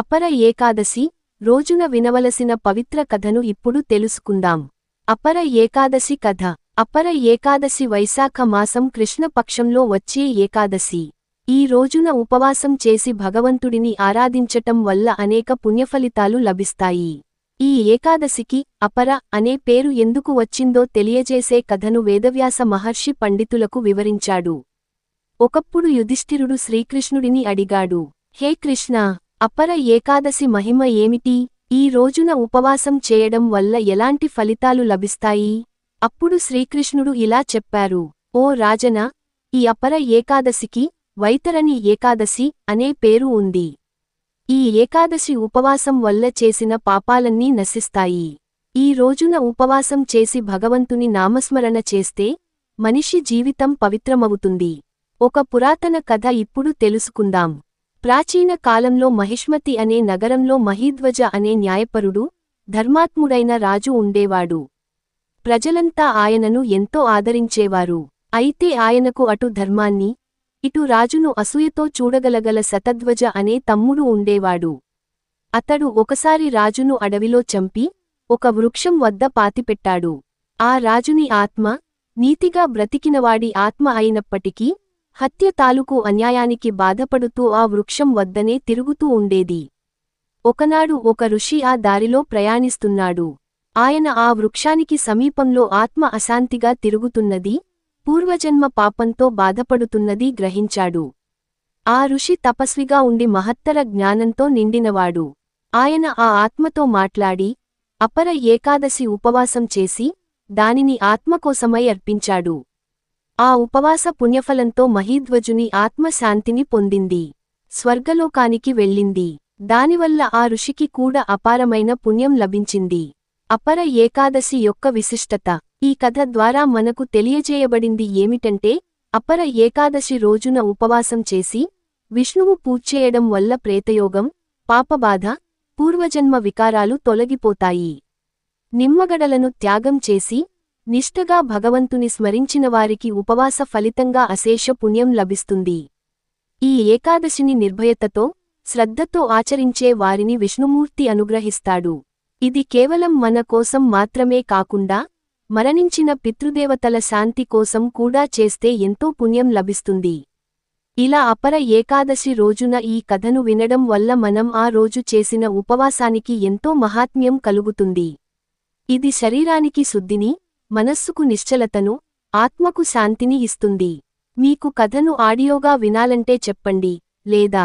అపర ఏకాదశి రోజున వినవలసిన పవిత్ర కథను ఇప్పుడు తెలుసుకుందాం. అపర ఏకాదశి కథ. అపర ఏకాదశి వైశాఖ మాసం కృష్ణపక్షంలో వచ్చే ఏకాదశి. ఈ రోజున ఉపవాసం చేసి భగవంతుడిని ఆరాధించటం వల్ల అనేక పుణ్యఫలితాలు లభిస్తాయి. ఈ ఏకాదశికి అపర అనే పేరు ఎందుకు వచ్చిందో తెలియజేసే కథను వేదవ్యాస మహర్షి పండితులకు వివరించాడు. ఒకప్పుడు యుధిష్ఠిరుడు శ్రీకృష్ణుడిని అడిగాడు హే కృష్ణ అపర ఏకాదశి మహిమ ఏమిటి? ఈ రోజున ఉపవాసం చేయడం వల్ల ఎలాంటి ఫలితాలు లభిస్తాయి? అప్పుడు శ్రీకృష్ణుడు ఇలా చెప్పారు. ఓ రాజన ఈ అపర ఏకాదశికి వైతరణి ఏకాదశి అనే పేరు ఉంది. ఈ ఏకాదశి ఉపవాసం వల్ల చేసిన పాపాలన్నీ నశిస్తాయి. ఈ రోజున ఉపవాసం చేసి భగవంతుని నామస్మరణ చేస్తే మనిషి జీవితం పవిత్రమవుతుంది. ఒక పురాతన కథ ఇప్పుడు తెలుసుకుందాం. ప్రాచీన కాలంలో మహిష్మతి అనే నగరంలో మహీధ్వజ అనే న్యాయపరుడు ధర్మాత్ముడైన రాజు ఉండేవాడు. ప్రజలంతా ఆయనను ఎంతో ఆదరించేవారు. అయితే ఆయనకు అటు ధర్మాన్ని ఇటు రాజును అసూయతో చూడగలగల శతధ్వజ అనే తమ్ముడు ఉండేవాడు. అతడు ఒకసారి రాజును అడవిలో చంపి ఒక వృక్షం వద్ద పాతిపెట్టాడు. ఆ రాజుని ఆత్మ నీతిగా బ్రతికినవాడి ఆత్మ అయినప్పటికీ హత్య తాలూకు అన్యాయానికి బాధపడుతూ ఆ వృక్షం వద్దనే తిరుగుతూ ఉండేది. ఒకనాడు ఒక ఋషి ఆ దారిలో ప్రయాణిస్తున్నాడు. ఆయన ఆ వృక్షానికి సమీపంలో ఆత్మ అశాంతిగా తిరుగుతున్నది పూర్వజన్మ పాపంతో బాధపడుతున్నది గ్రహించాడు. ఆ ఋషి తపస్విగా ఉండి మహత్తర జ్ఞానంతో నిండినవాడు. ఆయన ఆ ఆత్మతో మాట్లాడి అపర ఏకాదశి ఉపవాసం చేసి దానిని ఆత్మకోసమై అర్పించాడు. ఆ ఉపవాస పుణ్యఫలంతో మహీధ్వజుని ఆత్మశాంతిని పొందింది. స్వర్గలోకానికి వెళ్ళింది. దానివల్ల ఆ ఋషికి కూడా అపారమైన పుణ్యం లభించింది. అపర ఏకాదశి యొక్క విశిష్టత. ఈ కథ ద్వారా మనకు తెలియజేయబడింది ఏమిటంటే అపర ఏకాదశి రోజున ఉపవాసం చేసి విష్ణువు పూజ్చేయడం వల్ల ప్రేతయోగం పాపబాధ పూర్వజన్మ వికారాలు తొలగిపోతాయి. నిమ్మగడలను త్యాగం చేసి నిష్టగా భగవంతుని స్మరించిన వారికి ఉపవాస ఫలితంగా అశేష పుణ్యం లభిస్తుంది. ఈ ఏకాదశిని నిర్భయతతో శ్రద్ధతో ఆచరించే వారిని విష్ణుమూర్తి అనుగ్రహిస్తాడు. ఇది కేవలం మన కోసం మాత్రమే కాకుండా మరణించిన పితృదేవతల శాంతి కోసం కూడా చేస్తే ఎంతో పుణ్యం లభిస్తుంది. ఇలా అపర ఏకాదశి రోజున ఈ కథను వినడం వల్ల మనం ఆ రోజు చేసిన ఉపవాసానికి ఎంతో మహాత్మ్యం కలుగుతుంది. ఇది శరీరానికి శుద్ధిని మనస్సుకు నిశ్చలతను ఆత్మకు శాంతిని ఇస్తుంది. మీకు కథను ఆడియోగా వినాలంటే చెప్పండి లేదా